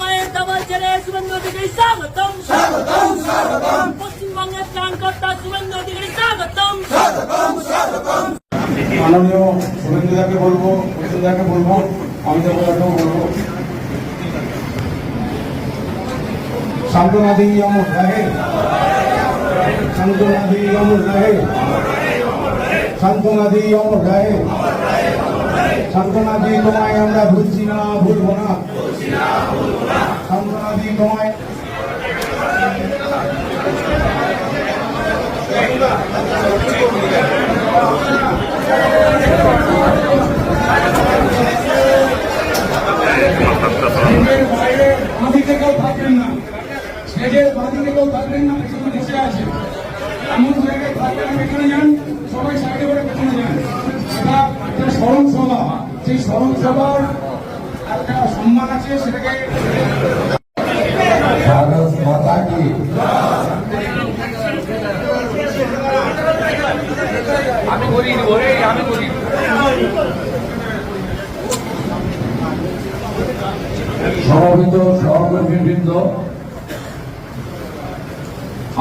মায়ের দাবার ছেড়ে শুভেন্দু অধিকারী স্বাগতম। স্বাগতম স্বাগতম। পশ্চিমবঙ্গের ত্রাণকর্তা শুভেন্দু অধিকারী স্বাগতম। মাননীয় শুভেন্দুদাকে বলব প্রসেনদাকে বলব অমিতাভ বড়াকেও বলব। সান্ত্বনা দিই অমর রাহে। সান্ত্বনা দিই অমর রাহে। সান্ত্বনা দিই অমর রাহে সান্ত্বনা দিই তোমায় আমরা ভুলছি না, ভুলবো না। সান্ত্বনা দিই তোমায় বাঁদিকে কেউ থাকবেন না। থাকবেন না আছে জায়গায় পেছনে যান সবাই সাইডে করে পেছনে যান। এটা একটা স্মরণ সভা সেই স্মরণ সভার একটা সম্মান আছে সেটাকে ভারত মাতা কি? আমি করি ওরে আমি করি সমবেত সহকর্মীবৃন্দ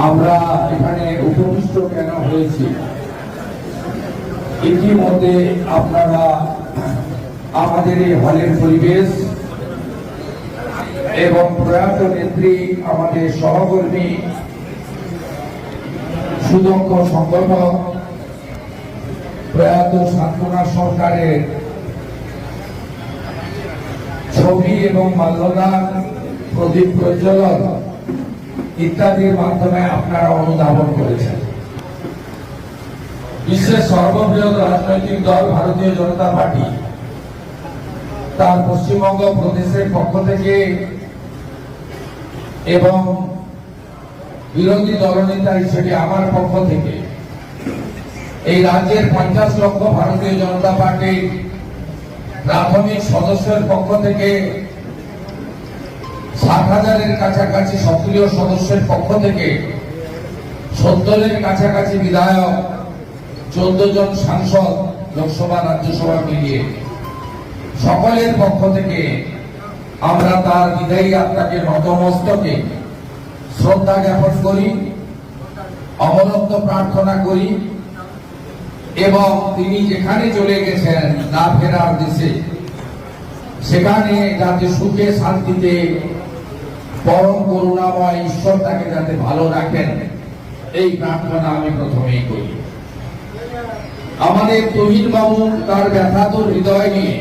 আমরা এখানে উপবিষ্ট কেন হয়েছি? ইতিমধ্যে আপনারা আমাদের এই হলের পরিবেশ এবং প্রয়াত নেত্রী আমাদের সহকর্মী সুদক্ষ সংগঠক প্রয়াত সান্ত্বনা সরকারের ছবি এবং মাল্যদান, প্রদীপ প্রজ্বলন ইত্যাদির মাধ্যমে আপনারা অনুধাবন করেছেন। বিশ্বের সর্ববৃহৎ রাজনৈতিক দল ভারতীয় জনতা পার্টি। তার পশ্চিমবঙ্গ প্রদেশের পক্ষ থেকে এবং বিরোধী দলনেতা হিসেবে আমার পক্ষ থেকে এই রাজ্যের পঞ্চাশ লক্ষ ভারতীয় জনতা পার্টির প্রাথমিক সদস্যের পক্ষ থেকে, ষাট হাজারের কাছাকাছি সক্রিয় সদস্যের পক্ষ থেকে, সত্তরের কাছাকাছি বিধায়ক চোদ্দ জন সাংসদ লোকসভা, রাজ্যসভা মিলিয়ে। সকলের পক্ষ থেকে আমরা তার বিদায়ী আত্মাকে, নতমস্তকে শ্রদ্ধা জ্ঞাপন করি অবলম্ব প্রার্থনা করি এবং তিনি যেখানে চলে গেছেন না ফেরার দেশে, সেখানে যাতে সুখে, শান্তিতে, পরম করুণাময় ঈশ্বর তাকে যাতে ভালো রাখেন, এই প্রার্থনা আমি প্রথমেই করি। আমাদের তহিন বাবু তার ব্যথা তো হৃদয় নিয়ে,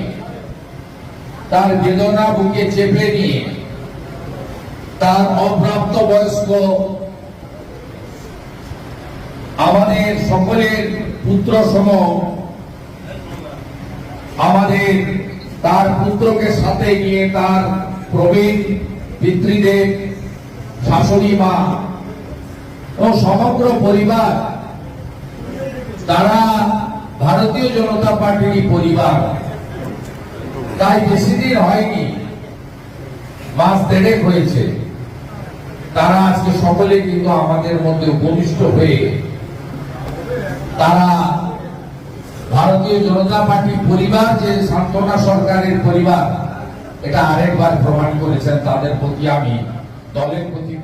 তার বেদনা বুকে চেপে নিয়ে, তার অপ্রাপ্ত বয়স্ক আমাদের সকলের পুত্র সম আমাদের তার পুত্রকে সাথে নিয়ে তার প্রবীণ পিতৃদেব শাশুড়ি মা ও সমগ্র পরিবার তারা ভারতীয় জনতা পার্টির পরিবার। তাই বেশি দিন হয়নি, মাস দেড়েক হয়েছে। তারা আজকে সকলে কিন্তু আমাদের মধ্যে উপবিষ্ট হয়ে তারা ভারতীয় জনতা পার্টির পরিবার, যে সান্ত্বনা সরকারের পরিবার, এটা আরেকবার প্রমাণ করেছেন, তাদের প্রতি আমি দলের প্রতি